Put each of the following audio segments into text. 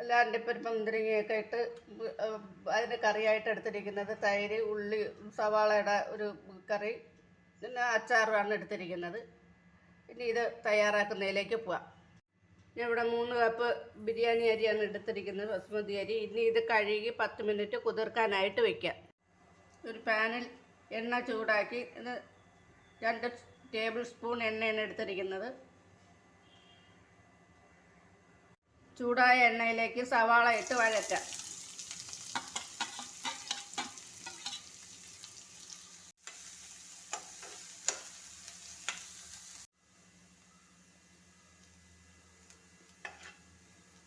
അല്ല അണ്ടിപ്പരിപ്പ് മുന്തിരിങ്ങയൊക്കെ ഇട്ട് അതിന് കറിയായിട്ട് എടുത്തിരിക്കുന്നത് തൈര് ഉള്ളി സവാളയുടെ ഒരു കറി പിന്നെ അച്ചാറുമാണ് എടുത്തിരിക്കുന്നത്. ഇനി ഇത് തയ്യാറാക്കുന്നതിലേക്ക് പോവാം. ഞാൻ ഇവിടെ മൂന്ന് കപ്പ് ബിരിയാണി അരിയാണ് എടുത്തിരിക്കുന്നത് ബസ്മതി അരി. ഇനി ഇത് കഴുകി പത്ത് മിനിറ്റ് കുതിർക്കാനായിട്ട് വെക്കാം. ഒരു പാനിൽ എണ്ണ ചൂടാക്കി ഇത് രണ്ട് ടേബിൾ സ്പൂൺ എണ്ണയാണ് എടുത്തിരിക്കുന്നത്. ചൂടായ എണ്ണയിലേക്ക് സവാള ഇട്ട് വഴറ്റാം.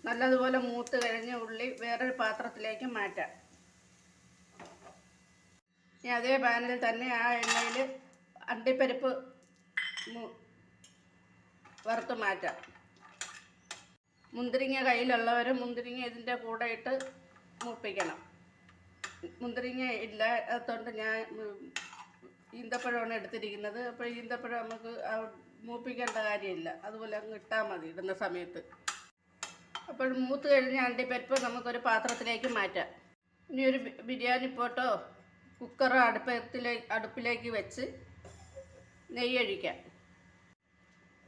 നല്ലതുപോലെ മൂത്ത് കഴിഞ്ഞ ഉള്ളി വേറൊരു പാത്രത്തിലേക്ക് മാറ്റാം. ഇനി അതേ പാനിൽ തന്നെ ആ എണ്ണയിൽ അണ്ടിപ്പരിപ്പ് വറുത്ത് മാറ്റാം. മുന്തിരിങ്ങ കയ്യിലുള്ളവർ മുന്തിരിങ്ങ ഇതിന്റെ കൂടെ ഇട്ട് മൂപ്പിക്കണം മുന്തിരിങ്ങ ഇല്ല അതുകൊണ്ട് ഞാൻ ഈന്തപ്പഴമാണ് എടുത്തിരിക്കുന്നത്. അപ്പോൾ ഈന്തപ്പഴം നമുക്ക് മൂപ്പിക്കേണ്ട കാര്യമില്ല. അതുപോലെ അങ്ങ് ഇട്ടാൽ മതി ഇടുന്ന സമയത്ത്. അപ്പോൾ മൂത്ത് കഴിഞ്ഞ അണ്ടിപ്പരിപ്പ് നമുക്കൊരു പാത്രത്തിലേക്ക് മാറ്റാം. ഇനി ഒരു ബിരിയാണി പോട്ടോ? കുക്കറോ അടുപ്പത്തിലേക്ക് അടുപ്പിലേക്ക് വെച്ച് നെയ്യ് ഒഴിക്കാം.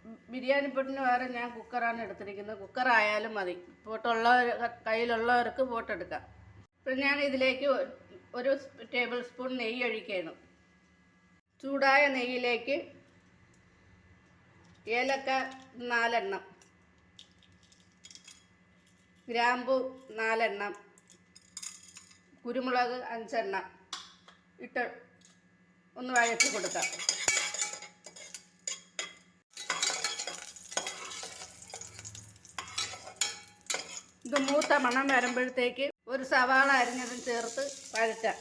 ബിരിയാണി പൊട്ടിന് വേറെ ഞാൻ കുക്കറാണ് എടുത്തിരിക്കുന്നത്. കുക്കറായാലും മതി. പോട്ടുള്ളവർ കയ്യിലുള്ളവർക്ക് പോട്ടെടുക്കാം. ഇപ്പം ഞാൻ ഇതിലേക്ക് ഒരു ടേബിൾ സ്പൂൺ നെയ്യ് ഒഴിക്കണം ചൂടായ നെയ്യിലേക്ക് ഏലക്ക നാലെണ്ണം. ഗ്രാമ്പു നാലെണ്ണം. കുരുമുളക് അഞ്ചെണ്ണം. ഇട്ട് ഒന്ന് വഴറ്റി കൊടുക്കാം. ഇത് മൂത്ത മണം വരുമ്പോഴത്തേക്ക് ഒരു സവാള അരിഞ്ഞതും ചേർത്ത് വഴറ്റാം.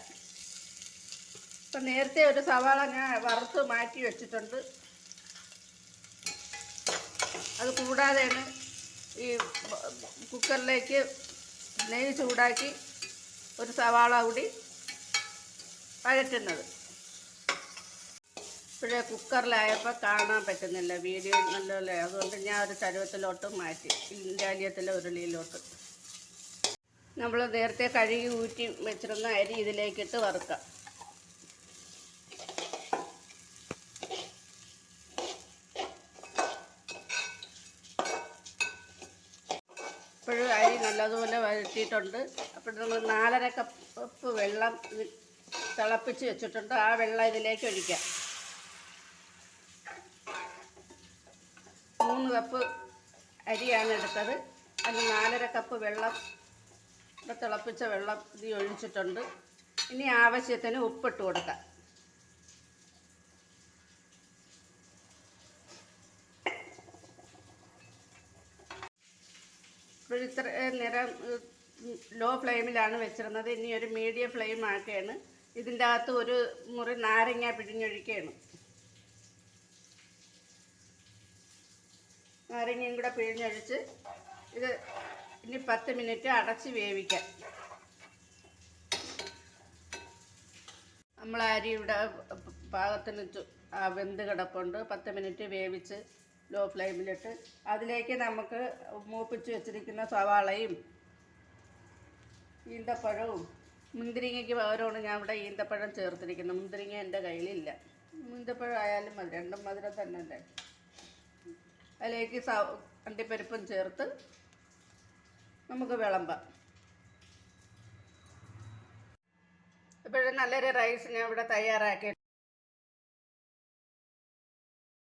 ഇപ്പം നേരത്തെ ഒരു സവാള ഞാൻ വറുത്ത് മാറ്റി വെച്ചിട്ടുണ്ട്. അത് കൂടാതെയാണ് ഈ കുക്കറിലേക്ക് നെയ്യ് ചൂടാക്കി ഒരു സവാള കൂടി വഴറ്റുന്നത്. ഇപ്പോഴേ കുക്കറിലായപ്പോൾ കാണാൻ പറ്റുന്നില്ല. വീഡിയോ നല്ലപോലെ. അതുകൊണ്ട് ഞാൻ ഒരു ചരുവത്തിലോട്ട് മാറ്റി. ഇൻഡാലിയത്തിലെ ഉരുളിയിലോട്ട്. നമ്മൾ നേരത്തെ കഴുകി ഊറ്റി വെച്ചിരുന്ന അരി ഇതിലേക്കിട്ട് വറുക്കാം. ഇപ്പോഴും അരി നല്ലതുപോലെ വഴറ്റിയിട്ടുണ്ട്. അപ്പോൾ നമ്മൾ നാലര കപ്പ് വെള്ളം തിളപ്പിച്ച് വെച്ചിട്ടുണ്ട്. ആ വെള്ളം ഇതിലേക്ക് ഒഴിക്കാം. മൂന്ന് കപ്പ് അരിയാണ് എടുത്തത്. അതിന് നാലര കപ്പ് വെള്ളം ഇവിടെ തിളപ്പിച്ച വെള്ളം ഇത് ഒഴിച്ചിട്ടുണ്ട്. ഇനി ആവശ്യത്തിന് ഉപ്പിട്ട് കൊടുക്കാം. ഇത്ര നേരം ലോ ഫ്ലെയിമിലാണ് വെച്ചിരുന്നത്. ഇനി ഒരു മീഡിയം ഫ്ലെയിം ആക്കുകയാണ് ഇതിന്റെ അകത്ത് ഒരു മുറി നാരങ്ങ പിഴിഞ്ഞൊഴിക്കുകയാണ് നാരങ്ങയും കൂടെ പിഴിഞ്ഞൊഴിച്ച് ഇത് ഇനി പത്ത് മിനിറ്റ് അടച്ച് വേവിക്കാം. നമ്മൾ അരി ഇവിടെ പാകത്തിന് വെന്ത് കിടപ്പുണ്ട്. പത്ത് മിനിറ്റ് വേവിച്ച് ലോ ഫ്ലെയിമിലിട്ട് അതിലേക്ക് നമുക്ക് മൂപ്പിച്ച് വെച്ചിരിക്കുന്ന സവാളയും ഈന്തപ്പഴവും മുന്തിരിങ്ങയ്ക്ക് പകരമാണ് ഞാൻ ഇവിടെ ഈന്തപ്പഴം ചേർത്തിരിക്കുന്നത്. മുന്തിരിങ്ങ എന്റെ കയ്യിലില്ല. ഈന്തപ്പഴം ആയാലും മതി. രണ്ടും മധുരം തന്നെ അല്ലേ? അതിലേക്ക് സ അണ്ടിപ്പരിപ്പും ചേർത്ത് നമുക്ക് വിളമ്പാം. ഇപ്പോഴും നല്ലൊരു റൈസ് ഞാൻ ഇവിടെ തയ്യാറാക്കി